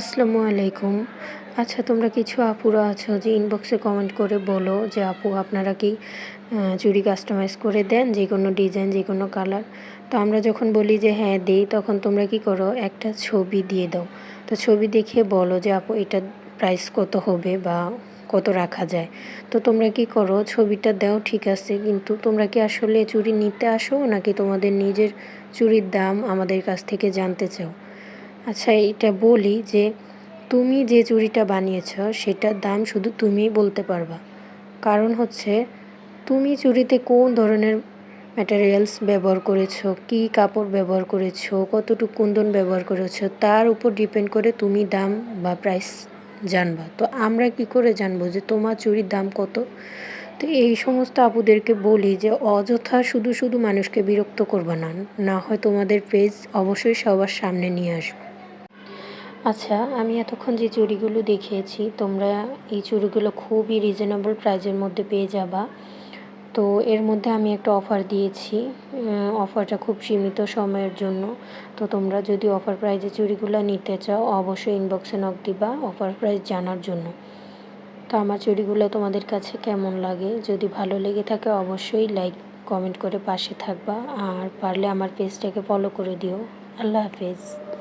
আসসালামু আলাইকুম। আচ্ছা তোমরা কিছু আপুরা আছো যে ইনবক্সে কমেন্ট করে বলো যে, আপু, আপনারা কি চুড়ি কাস্টমাইজ করে দেন যে কোনো ডিজাইন যে কোনো কালার তো আমরা যখন বলি যে হ্যাঁ দিই, তখন তোমরা কি করো? একটা ছবি দিয়ে দাও। তো ছবি দেখিয়ে বলো যে, আপু, এটা প্রাইস কত হবে বা কত রাখা যায়? তো তোমরা কি করো? ছবিটা দাও, ঠিক আছে। কিন্তু তোমরা কি আসলে চুড়ি নিতে আসো নাকি তোমাদের নিজের চুড়ির দাম আমাদের কাছ থেকে জানতে চাও? আচ্ছা এটা বলি যে তুমি যে চুড়িটা বানিয়েছ, সেটার দাম শুধু তুমিই বলতে পারবা। কারণ হচ্ছে, তুমি চুড়িতে কোন ধরনের ম্যাটেরিয়ালস ব্যবহার করেছ, কী কাপড় ব্যবহার করেছ, কতটুকু কুন্দন ব্যবহার করেছ, তার উপর ডিপেন্ড করে তুমি দাম বা প্রাইস জানবা। তো আমরা কি করে জানব যে তোমার চুরির দাম কত? তো এই সমস্ত আপুদেরকে বলি যে অযথা শুধু শুধু মানুষকে বিরক্ত করবা না না হয় তোমাদের পেজ অবশ্যই সবার সামনে নিয়ে আসবে। আচ্ছা আমি এতক্ষণ যে চুড়িগুলো দেখিয়েছি, তোমরা এই চুড়িগুলো খুবই রিজনেবল প্রাইজের মধ্যে পেয়ে যাবা। তো এর মধ্যে আমি একটা অফার দিয়েছি অফারটা খুব সীমিত সময়ের জন্য। তো তোমরা যদি অফার প্রাইজে চুড়িগুলো নিতে চাও, অবশ্যই ইনবক্সে নক দিবা অফার প্রাইস জানার জন্য। তো আমার চুড়িগুলো তোমাদের কাছে কেমন লাগে? যদি ভালো লেগে থাকে, অবশ্যই লাইক কমেন্ট করে পাশে থাকবা। আর পারলে আমার পেজটাকে ফলো করে দিও। আল্লাহ হাফেজ।